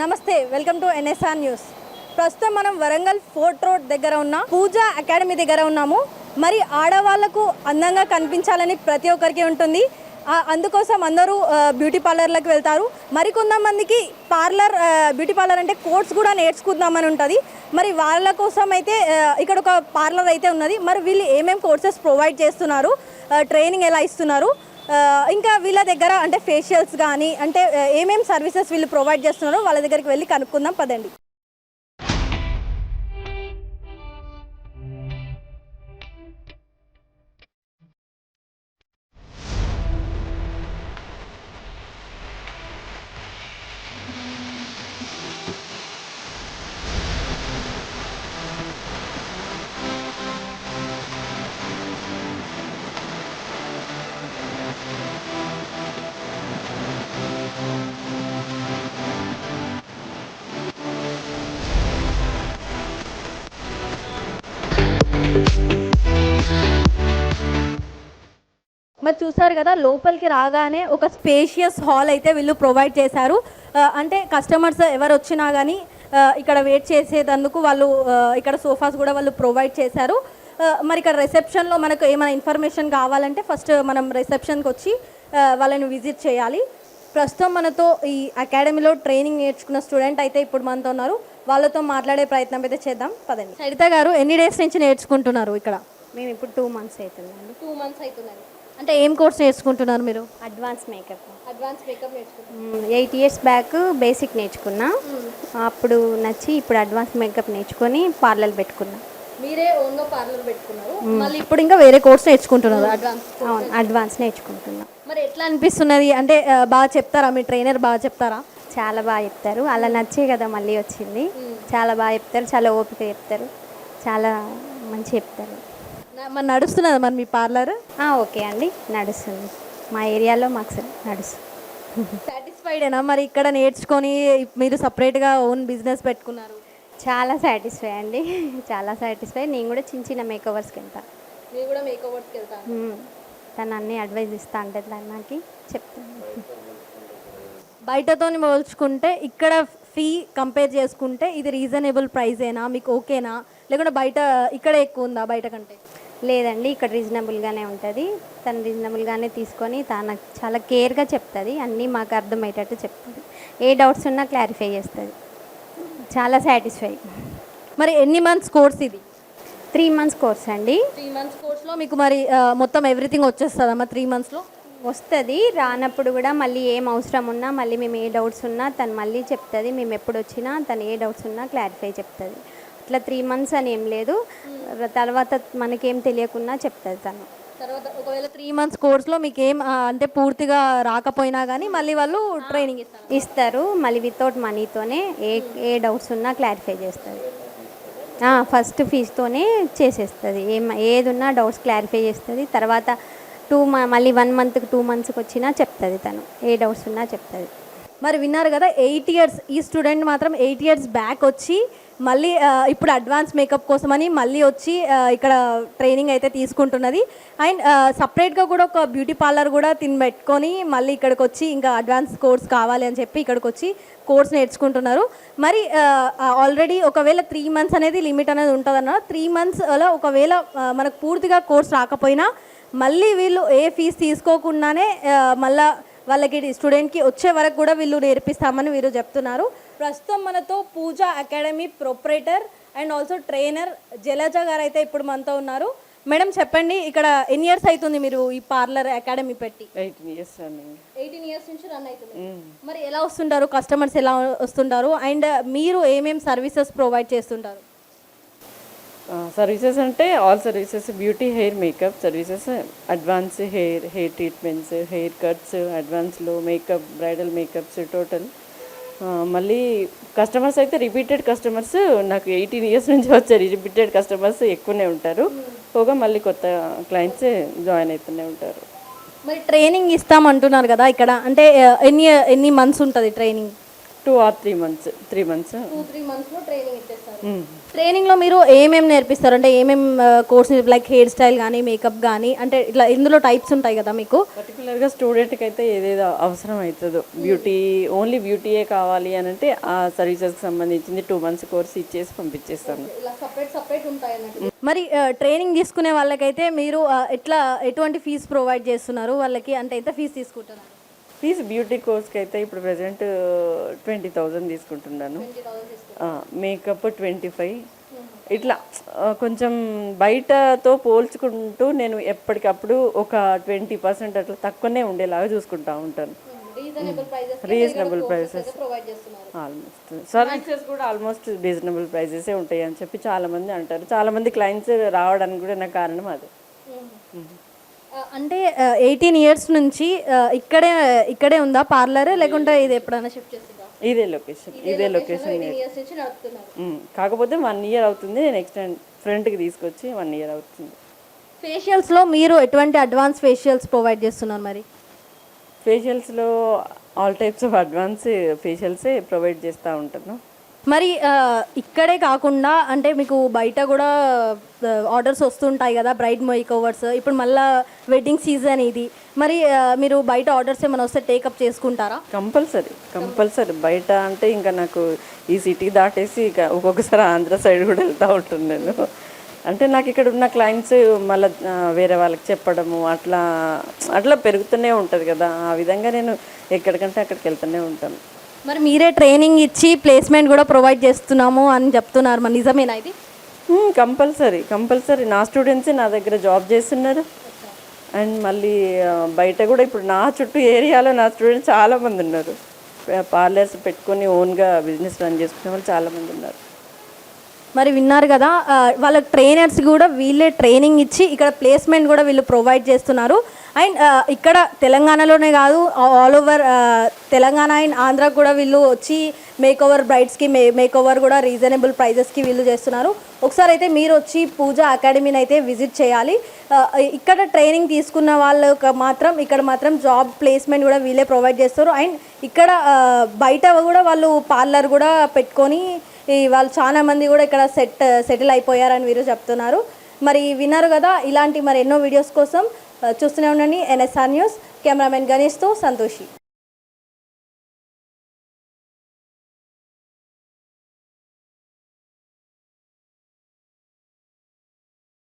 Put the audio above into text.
నమస్తే welcome to NSR news. ప్రస్తుతం మనం వరంగల్ ఫోర్ట్ రోడ్ దగ్గర ఉన్న పూజా అకాడమీ దగ్గర ఉన్నాము. మరి ఆడవాళ్ళకు అందంగా కనిపించాలని ప్రతి ఒక్కరికి ఉంటుంది. అందుకోసం అందరూ బ్యూటీ పార్లర్లకు వెళ్తారు. మరి కొంతమందికి పార్లర్ బ్యూటీ పార్లర్ అంటే కోర్స్ కూడా నేర్చుకుందామని ఉంటుంది. మరి వాళ్ళ కోసం అయితే ఇక్కడ ఒక పార్లర్ అయితే ఉన్నది. మరి వీళ్ళు ఏమేమి కోర్సెస్ ప్రొవైడ్ చేస్తున్నారు? ట్రైనింగ్ ఎలా ఇస్తున్నారు? ఇంకా వీళ్ళ దగ్గర అంటే ఫేషియల్స్ కానీ అంటే ఏమేమి ఏమేం సర్వీసెస్ వీళ్ళు ప్రొవైడ్ చేస్తున్నారో వాళ్ళ దగ్గరికి వెళ్ళి కనుక్కుందాం పదండి. మరి చూసారు కదా లోపలికి రాగానే ఒక స్పేషియస్ హాల్ అయితే వీళ్ళు ప్రొవైడ్ చేశారు. అంటే కస్టమర్స్ ఎవరు వచ్చినా కానీ ఇక్కడ వెయిట్ చేసేటందుకు వాళ్ళు ఇక్కడ సోఫాస్ కూడా వాళ్ళు ప్రొవైడ్ చేశారు. మరి ఇక్కడ రిసెప్షన్లో మనకు ఏమైనా ఇన్ఫర్మేషన్ కావాలంటే ఫస్ట్ మనం రిసెప్షన్కి వచ్చి వాళ్ళని విజిట్ చేయాలి. ప్రస్తుతం మనతో ఈ అకాడమీలో ట్రైనింగ్ నేర్చుకున్న స్టూడెంట్ అయితే ఇప్పుడు మనతో ఉన్నారు. వాళ్ళతో మాట్లాడే ప్రయత్నం అయితే చేద్దాం. పదండి. సరిత గారు ఎన్ని డేస్ నుంచి నేర్చుకుంటున్నారు ఇక్కడ? మేము ఇప్పుడు టూ మంత్స్ అవుతుందండి. టూ మంత్స్ అవుతుందండి. అంటే ఏం కోర్స్ నేర్చుకుంటున్నారు మీరు? అడ్వాన్స్ మేకప్ అడ్వాన్స్ మేకప్ నేర్చుకుంటున్నారు. ఎయిట్ ఇయర్స్ బ్యాక్ బేసిక్ నేర్చుకున్నా. అప్పుడు నచ్చి ఇప్పుడు అడ్వాన్స్ మేకప్ నేర్చుకొని పార్లర్ పెట్టుకున్నా. మీరే ఓన్గా పార్లర్ పెట్టుకున్నారు. మళ్ళీ ఇప్పుడు ఇంకా వేరే కోర్స్ నేర్చుకుంటున్నారు అడ్వాన్స్ అవును అడ్వాన్స్ నేర్చుకుంటున్నా. మరి ఎట్లా అనిపిస్తున్నది? అంటే బాగా చెప్తారా? మీ ట్రైనర్ బాగా చెప్తారా? చాలా బాగా చెప్తారు. అలా నచ్చే కదా మళ్ళీ వచ్చింది. చాలా బాగా చెప్తారు. చాలా ఓపిక చెప్తారు. చాలా మంచి చెప్తారు. మరి నడుస్తున్నదా మరి మీ పార్లర్? ఓకే అండి. నడుస్తుంది. మా ఏరియాలో మాకు నడుస్తుంది. సాటిస్ఫైడేనా మరి ఇక్కడ నేర్చుకొని మీరు సపరేట్గా ఓన్ బిజినెస్ పెట్టుకున్నారు. చాలా సాటిస్ఫై అండి. చాలా సాటిస్ఫై నేను కూడా చిన్న చిన్న మేకవర్స్కి వెళ్తా మీరు కూడా మేక్ ఓవర్స్కి వెళ్తాను మ్మ్. తను అన్ని అడ్వైజ్ ఇస్తా అంటే నాకు. చెప్తాను బయటతో పోల్చుకుంటే ఇక్కడ ఫీ కంపేర్ చేసుకుంటే ఇది రీజనబుల్ ప్రైసేనా మీకు ఓకేనా లేకుంటే బయట ఇక్కడ ఎక్కువ ఉందా బయట కంటే? లేదండి ఇక్కడ రీజనబుల్గానే ఉంటుంది. తను రీజనబుల్గానే తీసుకొని తన చాలా కేర్గా చెప్తుంది. అన్నీ మాకు అర్థమయ్యేటట్టు చెప్తుంది. ఏ డౌట్స్ ఉన్నా క్లారిఫై చేస్తుంది. చాలా సాటిస్ఫై. మరి ఎన్ని మంత్స్ కోర్స్ ఇది? త్రీ మంత్స్ కోర్స్ అండి. త్రీ మంత్స్ కోర్స్లో మీకు మరి మొత్తం ఎవ్రీథింగ్ వచ్చేస్తుందమ్మా త్రీ మంత్స్లో? వస్తుంది. రానప్పుడు కూడా మళ్ళీ ఏం అవసరం ఉన్నా మళ్ళీ మేము ఏ డౌట్స్ ఉన్నా తను మళ్ళీ చెప్తుంది. మేము ఎప్పుడు వచ్చినా తను ఏ డౌట్స్ ఉన్నా క్లారిఫై చెప్తుంది. ఇట్లా త్రీ మంత్స్ అని ఏం లేదు. తర్వాత మనకేం తెలియకున్నా చెప్తుంది తను. తర్వాత ఒకవేళ త్రీ మంత్స్ కోర్స్లో మీకు ఏం అంటే పూర్తిగా రాకపోయినా కానీ మళ్ళీ వాళ్ళు ట్రైనింగ్ ఇస్తారు. ఇస్తారు. మళ్ళీ వితౌట్ మనీతోనే ఏ ఏ డౌట్స్ ఉన్నా క్లారిఫై చేస్తుంది. ఫస్ట్ ఫీజుతోనే చేసేస్తుంది. ఏం ఏది ఉన్నా డౌట్స్ క్లారిఫై చేస్తుంది. తర్వాత టూ మళ్ళీ వన్ మంత్కి టూ మంత్స్కి వచ్చినా చెప్తుంది తను. ఏ డౌట్స్ ఉన్నా చెప్తుంది. మరి విన్నారు కదా ఎయిట్ ఇయర్స్ ఈ స్టూడెంట్ మాత్రం ఎయిట్ ఇయర్స్ బ్యాక్ వచ్చి మళ్ళీ ఇప్పుడు అడ్వాన్స్ మేకప్ కోసమని మళ్ళీ వచ్చి ఇక్కడ ట్రైనింగ్ అయితే తీసుకుంటున్నది. అండ్ సపరేట్గా కూడా ఒక బ్యూటీ పార్లర్ కూడా తిని పెట్టుకొని మళ్ళీ ఇక్కడికి వచ్చి ఇంకా అడ్వాన్స్ కోర్స్ కావాలి అని చెప్పి ఇక్కడికి వచ్చి కోర్స్ నేర్చుకుంటున్నారు. మరి ఆల్రెడీ ఒకవేళ త్రీ మంత్స్ అనేది లిమిట్ అనేది ఉంటుందన్న త్రీ మంత్స్లో ఒకవేళ మనకు పూర్తిగా కోర్స్ రాకపోయినా మళ్ళీ వీళ్ళు ఏ ఫీజు తీసుకోకుండానే మళ్ళీ వాళ్ళకి స్టూడెంట్కి వచ్చే వరకు కూడా వీళ్ళు నేర్పిస్తామని వీరు చెప్తున్నారు. ప్రస్తుతం మనతో Pooja academy proprietor and also trainer Jalaja garu అయితే ఇప్పుడు మనతో ఉన్నారు. మేడం చెప్పండి ఇక్కడ ఎన్ని ఇయర్స్ అవుతుంది మీరు ఈ పార్లర్ అకాడమీ పెట్టి? ఎయిటీన్ ఇయర్స్ ఎయిటీన్ ఇయర్స్ నుంచి రన్ అవుతుంది. మరి ఎలా వస్తుంటారు? కస్టమర్స్ ఎలా వస్తుంటారు? అండ్ మీరు ఏమేమి సర్వీసెస్ ప్రొవైడ్ చేస్తుంటారు? సర్వీసెస్ అంటే all services beauty hair makeup services advance hair hair treatments hair cuts అడ్వాన్స్లో makeup bridal makeups total మళ్ళీ కస్టమర్స్ అయితే రిపీటెడ్ కస్టమర్స్ నాకు ఎయిటీన్ ఇయర్స్ నుంచి వచ్చారు రిపీటెడ్ కస్టమర్స్ ఎక్కువనే ఉంటారు. పోగా మళ్ళీ కొత్త క్లయింట్స్ జాయిన్ అవుతూనే ఉంటారు. మరి ట్రైనింగ్ ఇస్తామంటున్నారు కదా ఇక్కడ అంటే ఎన్ని ఎన్ని మంత్స్ ఉంటుంది training two or three months three months. Two three మంత్స్లో ట్రైనింగ్ ఇచ్చేస్తారు. ట్రైనింగ్లో మీరు ఏమేమి నేర్పిస్తారు? అంటే ఏమేమి కోర్స్ లైక్ హెయిర్ స్టైల్ కానీ మేకప్ కానీ అంటే ఇట్లా ఇందులో టైప్స్ ఉంటాయి కదా మీకు? పర్టికులర్గా స్టూడెంట్కి అయితే ఏదేదో అవసరం అవుతుందో. బ్యూటీ ఓన్లీ బ్యూటీయే కావాలి అని అంటే ఆ సర్వీసెస్కి సంబంధించింది టూ మంత్స్ కోర్స్ ఇచ్చేసి పంపించేస్తాను. సపరేట్ సపరేట్ ఉంటాయి అన్నట్టు. మరి ట్రైనింగ్ తీసుకునే వాళ్ళకైతే మీరు ఎట్లా ఎటువంటి ఫీజు ప్రొవైడ్ చేస్తున్నారు వాళ్ళకి? అంటే ఎంత ఫీజు తీసుకుంటున్నారు? ఫీజు బ్యూటీ కోర్స్కి అయితే ఇప్పుడు ప్రజెంట్ ట్వంటీ థౌజండ్ తీసుకుంటున్నాను. మేకప్ ట్వంటీ ఫైవ్ ఇట్లా కొంచెం బయటతో పోల్చుకుంటూ నేను ఎప్పటికప్పుడు ఒక ట్వంటీ పర్సెంట్ అట్లా తక్కువనే ఉండేలాగా చూసుకుంటా ఉంటాను. రీజనబుల్ ప్రైసెస్ ప్రొవైడ్ చేస్తున్నారు. ఆల్మోస్ట్ సర్వీసెస్ కూడా ఆల్మోస్ట్ రీజనబుల్ ప్రైజెసే ఉంటాయి అని చెప్పి చాలా మంది అంటారు. చాలా మంది క్లయింట్స్ రావడానికి కూడా నాకు కారణం అది. అంటే ఎయిటీన్ ఇయర్స్ నుంచి ఇక్కడే ఇక్కడే ఉందా? పార్లర్ లేకుంటే ఇది ఎప్పుడైనా షిఫ్ట్ చేస్తుందా ఇదే లొకేషన్ ఇదే లొకేషన్. కాకపోతే వన్ ఇయర్ అవుతుంది. నెక్స్ట్ ఫ్రంట్కి తీసుకొచ్చి వన్ ఇయర్ అవుతుంది. ఫేషియల్స్లో మీరు ఎటువంటి అడ్వాన్స్ ఫేషియల్స్ ప్రొవైడ్ చేస్తున్నారు మరి? ఫేషియల్స్లో ఆల్ టైప్స్ ఆఫ్ అడ్వాన్స్ ఫేషియల్సే ప్రొవైడ్ చేస్తూ ఉంటాను మరి ఇక్కడే కాకుండా అంటే మీకు బయట కూడా ఆర్డర్స్ వస్తుంటాయి కదా బ్రైడ్ మేక్ ఓవర్స్ ఇప్పుడు మళ్ళీ వెడ్డింగ్ సీజన్ ఇది. మరి మీరు బయట ఆర్డర్స్ ఏమైనా వస్తే టేకప్ చేసుకుంటారా? Compulsory compulsory. బయట అంటే ఇంకా నాకు ఈ సిటీ దాటేసి ఇక ఒక్కొక్కసారి ఆంధ్ర సైడ్ కూడా వెళ్తూ ఉంటుంది నేను. అంటే నాకు ఇక్కడ ఉన్న క్లయింట్స్ మళ్ళీ వేరే వాళ్ళకి చెప్పడము అట్లా అట్లా పెరుగుతూనే ఉంటుంది కదా. ఆ విధంగా నేను ఎక్కడికంటే అక్కడికి వెళ్తూనే ఉంటాను. మరి మీరే ట్రైనింగ్ ఇచ్చి ప్లేస్మెంట్ కూడా ప్రొవైడ్ చేస్తున్నాము అని చెప్తున్నారు మరి. నిజమేనా ఇది? Compulsory compulsory. నా స్టూడెంట్స్ నా దగ్గర జాబ్ చేస్తున్నారు. అండ్ మళ్ళీ బయట కూడా ఇప్పుడు నా చుట్టూ ఏరియాలో నా స్టూడెంట్స్ చాలామంది ఉన్నారు. పార్లర్స్ పెట్టుకొని ఓన్గా బిజినెస్ రన్ చేసుకునే వాళ్ళు చాలామంది ఉన్నారు. మరి విన్నారు కదా వాళ్ళ ట్రైనర్స్ కూడా వీళ్ళే ట్రైనింగ్ ఇచ్చి ఇక్కడ ప్లేస్మెంట్ కూడా వీళ్ళు ప్రొవైడ్ చేస్తున్నారు. అండ్ ఇక్కడ తెలంగాణలోనే కాదు all over Telangana and Andhra కూడా వీళ్ళు వచ్చి మేక్ ఓవర్ బ్రైడ్స్కి మే మేక్ ఓవర్ కూడా రీజనబుల్ ప్రైజెస్కి వీళ్ళు చేస్తున్నారు. ఒకసారి అయితే మీరు వచ్చి పూజ అకాడమీని అయితే విజిట్ చేయాలి. ఇక్కడ ట్రైనింగ్ తీసుకున్న వాళ్ళకి మాత్రం ఇక్కడ మాత్రం జాబ్ ప్లేస్మెంట్ కూడా వీళ్ళే ప్రొవైడ్ చేస్తారు. అండ్ ఇక్కడ బయట కూడా వాళ్ళు పార్లర్ కూడా పెట్టుకొని వాళ్ళు చాలా మంది కూడా ఇక్కడ సెట్ సెటిల్ అయిపోయారని వీరు చెప్తున్నారు. మరి విన్నారు కదా ఇలాంటి మరి ఎన్నో వీడియోస్ కోసం చూస్తూనే ఉండండి. ఎన్ఎస్ఆర్ న్యూస్ కెమెరామెన్ గణేష్తో సంతోషి.